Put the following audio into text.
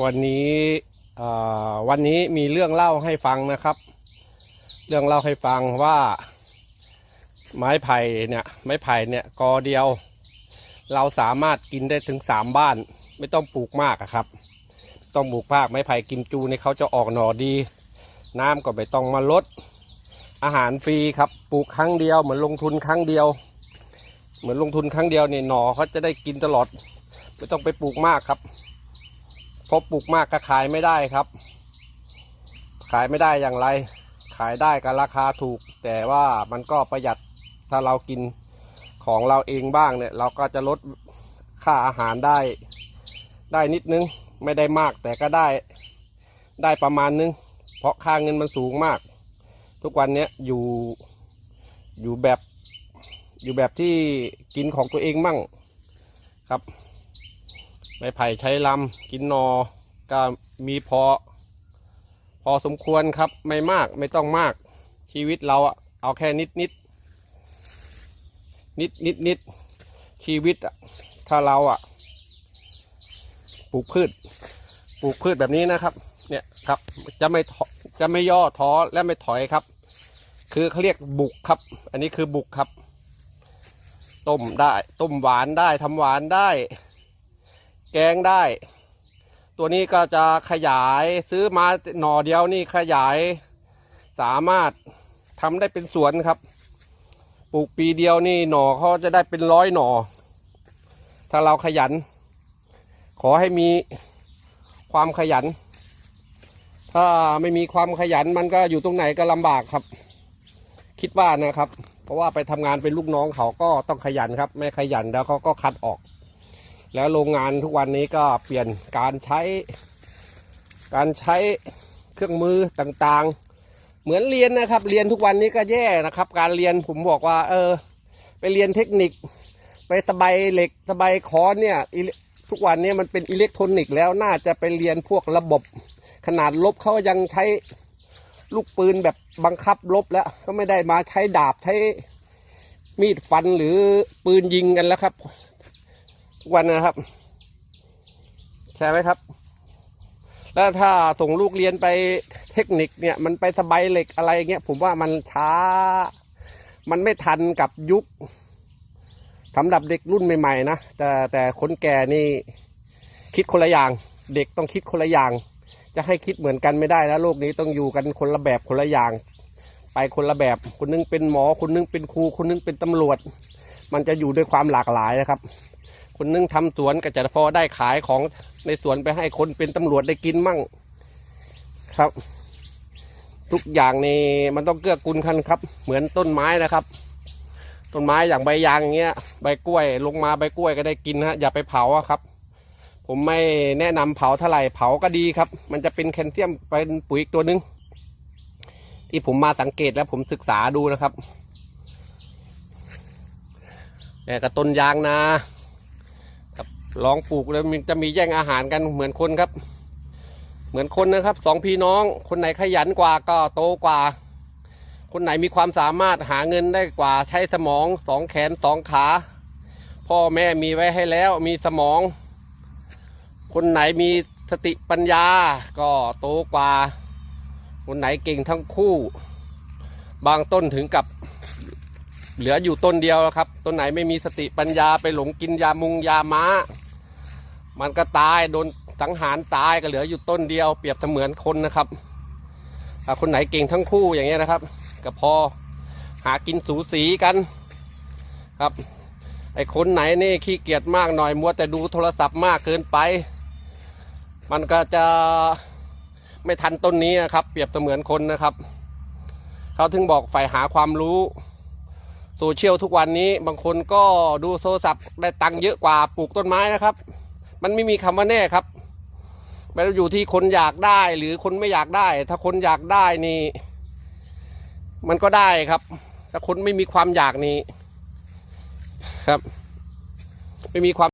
วันนี้วันนี้มีเรื่องเล่าให้ฟังนะครับ เรื่องเล่าให้ฟังว่า ไม้ไผ่เนี่ยไม้ไผ่เนี่ยกอเดียว เราสามารถกินได้ถึงสามบ้าน ไม่ต้องปลูกมากครับ ต้องปลูกมากไม้ไผ่กิมจูเนี่ยเขาจะออกหน่อดี น้ำก็ไม่ต้องมาลด อาหารฟรีครับปลูกครั้งเดียวเหมือนลงทุนครั้งเดียว เหมือนลงทุนครั้งเดียวเนี่ยหน่อเขาจะได้กินตลอด ไม่ต้องไปปลูกมากครับ พราะปลูกมากก็ขายไม่ได้ครับ ขายไม่ได้อย่างไร ขายได้ก็ราคาถูก แต่ว่ามันก็ประหยัดถ้าเรากินของเราเองบ้างเนี่ย เราก็จะลดค่าอาหารได้ ได้นิดนึงไม่ได้มากแต่ก็ได้ได้ประมาณนึง เพราะค่าเงินมันสูงมาก ทุกวันเนี้ยอยู่อยู่แบบอยู่แบบที่กินของตัวเองมั่งครับ ไม้ไผ่ใช้ลำกินนอ ก็มีพอ พอสมควรครับ ไม่มากไม่ต้องมาก ชีวิตเราอะเอาแค่นิดนิดนิดนิดนิดชีวิตอะถ้าเราอะปลูกพืช ปลูกพืชแบบนี้นะครับ เนี่ยครับ จะไม่จะไม่ย่อท้อและไม่ถอยครับ คือเขาเรียกบุกครับ อันนี้คือบุกครับ ต้มได้ ต้มหวานได้ทำหวานได้ แกงได้ ตัวนี้ก็จะขยายซื้อมาหน่อเดียวนี่ขยายสามารถทำได้เป็นสวนครับ ปลูกปีเดียวนี่หน่อเขาจะได้เป็นร้อยหน่อ ถ้าเราขยัน ขอให้มีความขยัน ถ้าไม่มีความขยันมันก็อยู่ตรงไหนก็ลำบากครับ คิดว่านะครับ เพราะว่าไปทำงานเป็นลูกน้องเขาก็ต้องขยันครับ ไม่ขยันแล้วเขาก็คัดออก แล้วโรงงานทุกวันนี้ก็เปลี่ยนการใช้ การใช้เครื่องมือต่างๆ เหมือนเรียนนะครับ เรียนทุกวันนี้ก็แย่นะครับ การเรียนผมบอกว่า เออ ไปเรียนเทคนิค ไปสบายเหล็กสบายคอนเนี่ยทุกวันนี้มันเป็นอิเล็กทรอนิกส์แล้วน่าจะไปเรียนพวกระบบขนาดลบเขายังใช้ลูกปืนแบบบังคับลบแล้วก็ไม่ได้มาใช้ดาบใช้มีดฟันหรือปืนยิงกันแล้วครับ ทุกวันนะครับใช่ไหมครับ แล้วถ้าส่งลูกเรียนไปเทคนิคเนี่ย มันไปสบายเหล็กอะไรเงี้ยผมว่ามันช้า มันไม่ทันกับยุคสำหรับเด็กรุ่นใหม่ๆนะแต่แต่คนแก่นี่คิดคนละอย่าง เด็กต้องคิดคนละอย่าง จะให้คิดเหมือนกันไม่ได้แล้วโลกนี้ต้องอยู่กันคนละแบบคนละอย่าง ไปคนละแบบ คนนึงเป็นหมอ คนนึงเป็นครู คนนึงเป็นตำรวจ มันจะอยู่ด้วยความหลากหลายนะครับ คนนึงทำสวนก็จะพอได้ขายของในสวนไปให้คนเป็นตำรวจได้กินมั่ง ครับ ทุกอย่างนี่มันต้องเกื้อกูลกันครับ เหมือนต้นไม้นะครับ ต้นไม้อย่างใบยางอย่างเงี้ย ใบกล้วยลงมาใบกล้วยก็ได้กินฮะอย่าไปเผาครับ ผมไม่แนะนำเผาเท่าไหร่เผาก็ดีครับ มันจะเป็นแคลเซียมเป็นปุ๋ยอีกตัวหนึ่งที่ผมมาสังเกตแล้วผมศึกษาดูนะครับแต่กับต้นยางนา ลองปลูกแล้วมันจะมีแย่งอาหารกันเหมือนคนครับ เหมือนคนนะครับสองพี่น้อง คนไหนขยันกว่าก็โตกว่า คนไหนมีความสามารถหาเงินได้กว่าใช้สมองสองแขนสองขา พ่อแม่มีไว้ให้แล้วมีสมอง คนไหนมีสติปัญญาก็โตกว่า คนไหนเก่งทั้งคู่ บางต้นถึงกับเหลืออยู่ต้นเดียวครับ ต้นไหนไม่มีสติปัญญาไปหลงกินยามุงยาม้า มันก็ตายโดนสังหารตายก็เหลืออยู่ต้นเดียวเปรียบเสมือนคนนะครับถ้คนไหนเก่งทั้งคู่อย่างเงี้ยนะครับ ก็พอหากินสูสีกันครับไอ้คนไหนนี่ขี้เกียจมากหน่อยมัวแต่ดูโทรศัพท์มากเกินไป มันก็จะไม่ทันต้นนี้นะครับ เปรียบเสมือนคนนะครับเขาถึงบอกฝ่ายหาความรู้โซเชียลทุกวันนี้บางคนก็ดูโทรศัพท์ได้ตังค์เยอะกว่าปลูกต้นไม้นะครับ มันไม่มีคำว่าแน่ครับมันอยู่ที่คนอยากได้หรือคนไม่อยากได้ ถ้าคนอยากได้นี่ มันก็ได้ครับ ถ้าคนไม่มีความอยากนี่ครับ ไม่มีความ